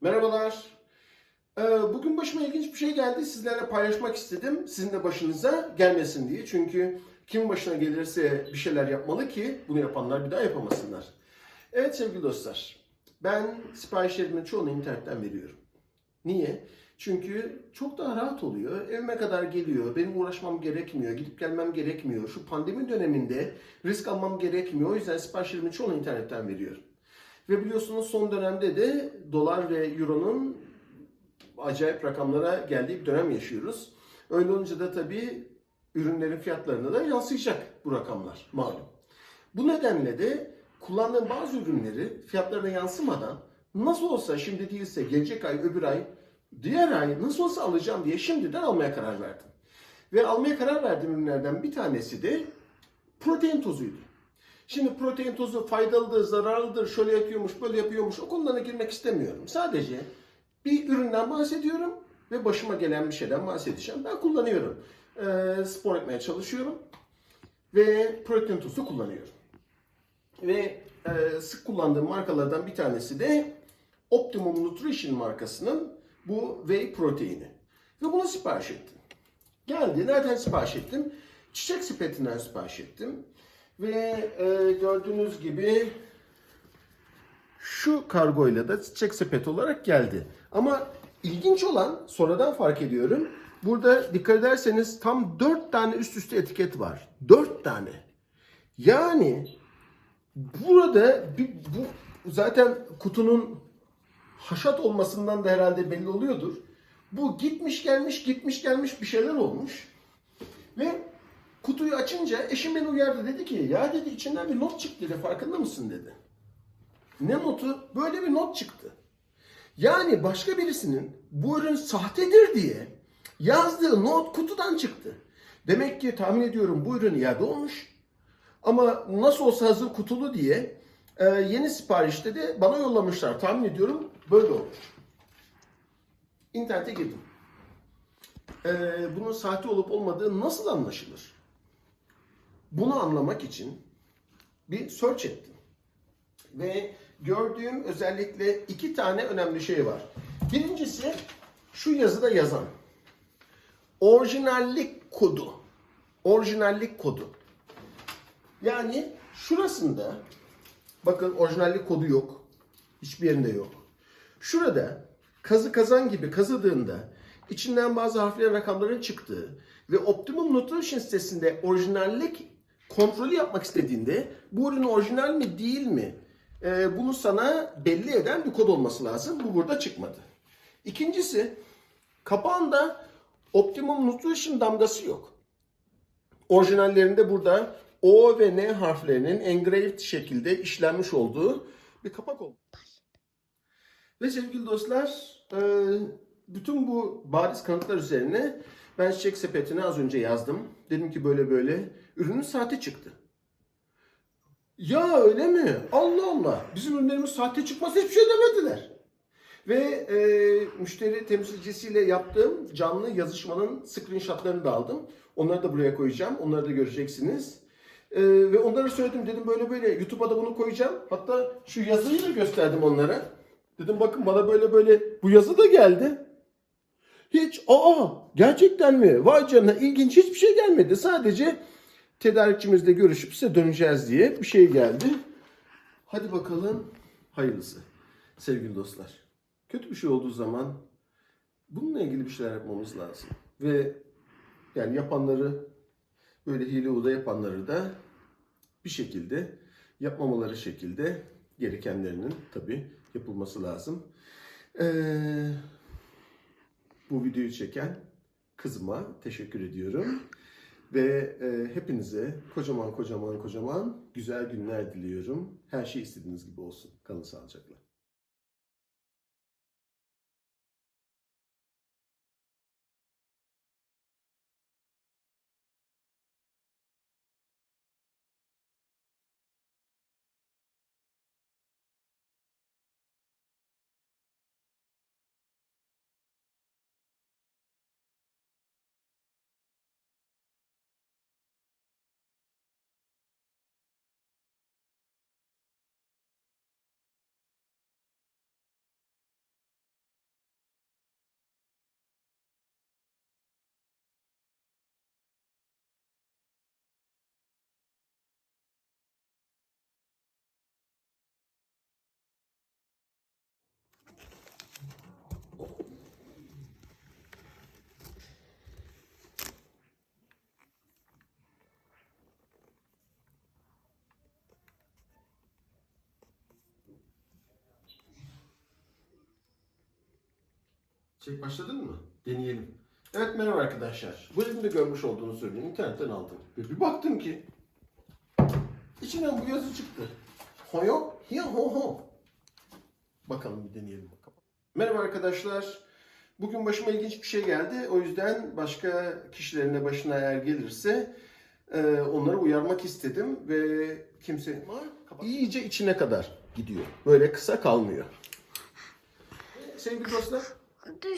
Merhabalar. Ee, Bugün başıma ilginç bir şey geldi. Sizlerle paylaşmak istedim. Sizin de başınıza gelmesin diye. Çünkü kim başına gelirse bir şeyler yapmalı ki bunu yapanlar bir daha yapamasınlar. Evet sevgili dostlar. Ben siparişlerimin çoğunu internetten veriyorum. Niye? Çünkü çok daha rahat oluyor. Evime kadar geliyor. Benim uğraşmam gerekmiyor. Gidip gelmem gerekmiyor. Şu pandemi döneminde risk almam gerekmiyor. O yüzden siparişlerimin çoğunu internetten veriyorum. Ve biliyorsunuz son dönemde de dolar ve euronun acayip rakamlara geldiği bir dönem yaşıyoruz. Öyle olunca da tabii ürünlerin fiyatlarına da yansıyacak bu rakamlar malum. Bu nedenle de kullandığım bazı ürünleri fiyatlarına yansımadan nasıl olsa şimdi değilse gelecek ay öbür ay diğer ay nasıl olsa alacağım diye şimdiden almaya karar verdim. Ve almaya karar verdiğim ürünlerden bir tanesi de protein tozuydu. Şimdi protein tozu faydalıdır, zararlıdır, şöyle yapıyormuş, böyle yapıyormuş o konulara girmek istemiyorum. Sadece bir üründen bahsediyorum ve başıma gelen bir şeyden bahsedeceğim. Ben kullanıyorum. Ee, spor etmeye çalışıyorum ve protein tozu kullanıyorum. Ve e, sık kullandığım markalardan bir tanesi de Optimum Nutrition markasının bu whey proteini. Ve bunu sipariş ettim. Geldi. Nereden sipariş ettim? Çiçek sepetinden sipariş ettim. Ve e, gördüğünüz gibi şu kargoyla da çiçek sepeti olarak geldi. Ama ilginç olan sonradan fark ediyorum. Burada dikkat ederseniz tam 4 tane üst üste etiket var. 4 tane. Yani burada bir, bu zaten kutunun haşat olmasından da herhalde belli oluyordur. Bu gitmiş gelmiş gitmiş gelmiş bir şeyler olmuş. Ve kutuyu açınca eşim beni uyardı dedi ki ya dedi içinden bir not çıktı dedi farkında mısın dedi. Ne notu? Böyle bir not çıktı. Yani başka birisinin bu ürün sahtedir diye yazdığı not kutudan çıktı. Demek ki tahmin ediyorum bu ürün iade olmuş. Ama nasıl olsa hazır kutulu diye e, yeni siparişte de bana yollamışlar. Tahmin ediyorum böyle olmuş. İnternete girdim. E, bunun sahte olup olmadığı nasıl anlaşılır? Bunu anlamak için bir search ettim. Ve gördüğüm özellikle iki tane önemli şey var. Birincisi şu yazıda yazan. Orijinallik kodu. Orijinallik kodu. Yani şurasında bakın orijinallik kodu yok. Hiçbir yerinde yok. Şurada kazı kazan gibi kazıdığında içinden bazı harflerin rakamların çıktığı ve Optimum Nutrition sitesinde orijinallik kontrolü yapmak istediğinde bu ürün orijinal mi değil mi e, bunu sana belli eden bir kod olması lazım. Bu burada çıkmadı. İkincisi kapağında Optimum Nutrition damgası yok. Orijinallerinde burada O ve N harflerinin engraved şekilde işlenmiş olduğu bir kapak oldu. Ve sevgili dostlar, e, bütün bu bariz kanıtlar üzerine ben çiçek sepetine az önce yazdım. Dedim ki böyle böyle ürünün saati çıktı. Ya öyle mi? Allah Allah. Bizim ürünlerimiz sahte çıkması hiçbir şey demediler. Ve e, müşteri temsilcisiyle yaptığım canlı yazışmanın screenshotlarını da aldım. Onları da buraya koyacağım. Onları da göreceksiniz. E, ve onlara söyledim dedim böyle böyle YouTube'a da bunu koyacağım. Hatta şu yazıyı da gösterdim onlara. Dedim bakın bana böyle böyle bu yazı da geldi. Hiç aa gerçekten mi? Vay canına ilginç hiçbir şey gelmedi. Sadece tedarikçimizle görüşüp size döneceğiz diye bir şey geldi. Hadi bakalım hayırlısı sevgili dostlar. Kötü bir şey olduğu zaman bununla ilgili bir şeyler yapmamız lazım. Ve yani yapanları böyle hile uda yapanları da bir şekilde yapmamaları şekilde gerekenlerinin tabi yapılması lazım. Ee, bu videoyu çeken kızıma teşekkür ediyorum. Ve e, hepinize kocaman kocaman kocaman güzel günler diliyorum. Her şey istediğiniz gibi olsun. Kalın sağlıcakla. Çek başladın mı? Deneyelim. Evet merhaba arkadaşlar. Bu elimde görmüş olduğunuz ürünü internetten aldım. Ve bir baktım ki içinden bu yazı çıktı. Hoyo hiya ho ho. Bakalım bir deneyelim. Merhaba arkadaşlar. Bugün başıma ilginç bir şey geldi. O yüzden başka kişilerin de başına eğer gelirse e, onları uyarmak istedim ve kimse iyice içine kadar gidiyor. Böyle kısa kalmıyor. Sevgili dostlar, То есть...